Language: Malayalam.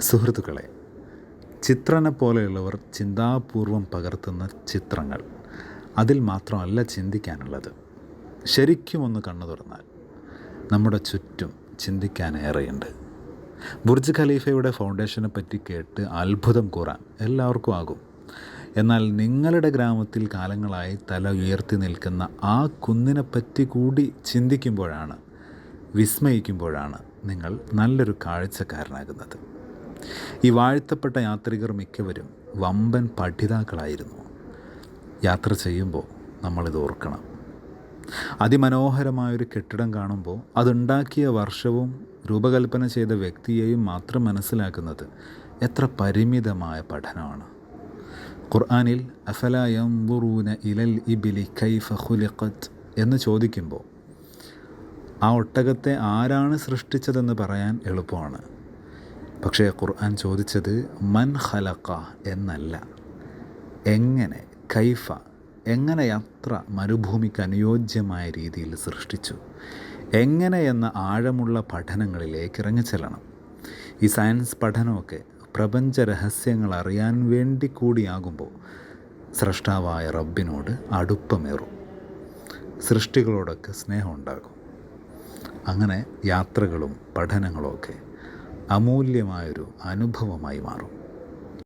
സുഹൃത്തുക്കളെ ചിത്രനെ പോലെയുള്ളവർ ചിന്താപൂർവം പകർത്തുന്ന ചിത്രങ്ങൾ. അതിൽ മാത്രമല്ല ചിന്തിക്കാനുള്ളത്. ശരിക്കും ഒന്ന് കണ്ണു തുറന്നാൽ നമ്മുടെ ചുറ്റും ചിന്തിക്കാനേറെയുണ്ട് ബുർജ് ഖലീഫയുടെ ഫൗണ്ടേഷനെ പറ്റി കേട്ട് അത്ഭുതം കൂറാൻ എല്ലാവർക്കും ആകും. എന്നാൽ നിങ്ങളുടെ ഗ്രാമത്തിൽ കാലങ്ങളായി തല ഉയർത്തി നിൽക്കുന്ന ആ കുന്നിനെപ്പറ്റി കൂടി ചിന്തിക്കുമ്പോഴാണ് വിസ്മയിക്കുമ്പോഴാണ് നിങ്ങൾ നല്ലൊരു കാഴ്ചക്കാരനാകുന്നത്. ഈ വാഴ്ത്തപ്പെട്ട യാത്രികർ മിക്കവരും വമ്പൻ പഠിതാക്കളായിരുന്നു. യാത്ര ചെയ്യുമ്പോൾ നമ്മളിത് ഓർക്കണം. അതിമനോഹരമായൊരു കെട്ടിടം കാണുമ്പോൾ അതുണ്ടാക്കിയ വർഷവും രൂപകൽപ്പന ചെയ്ത വ്യക്തിയെയും മാത്രം മനസ്സിലാക്കുന്നത് എത്ര പരിമിതമായ പഠനമാണ്. ഖുർആാനിൽ അഫല യംബുറൂന ഇലൽ ഇബിലി കൈഫ ഖുലിഖത്ത് എന്ന് ചോദിക്കുമ്പോൾ ആ ഒട്ടകത്തെ ആരാണ് സൃഷ്ടിച്ചതെന്ന് പറയാൻ എളുപ്പമാണ്. പക്ഷേ ഖുർആൻ ചോദിച്ചത് മൻ ഖലക്ക എന്നല്ല. എങ്ങനെ കൈഫ എങ്ങനെ യാത്ര മരുഭൂമിക്ക് അനുയോജ്യമായ രീതിയിൽ സൃഷ്ടിച്ചു? എങ്ങനെ എന്ന ആഴമുള്ള പഠനങ്ങളിലേക്ക് ഇറങ്ങിച്ചെല്ലണം? ഈ സയൻസ് പഠനമൊക്കെ പ്രപഞ്ച രഹസ്യങ്ങൾ അറിയാൻ വേണ്ടി കൂടിയാകുമ്പോൾ സ്രഷ്ടാവായ റബ്ബിനോട് അടുപ്പമേറും. സൃഷ്ടികളോടൊക്കെ സ്നേഹമുണ്ടാകും. അങ്ങനെ യാത്രകളും പഠനങ്ങളും ഒക്കെ അമൂല്യമായൊരു അനുഭവമായി മാറും.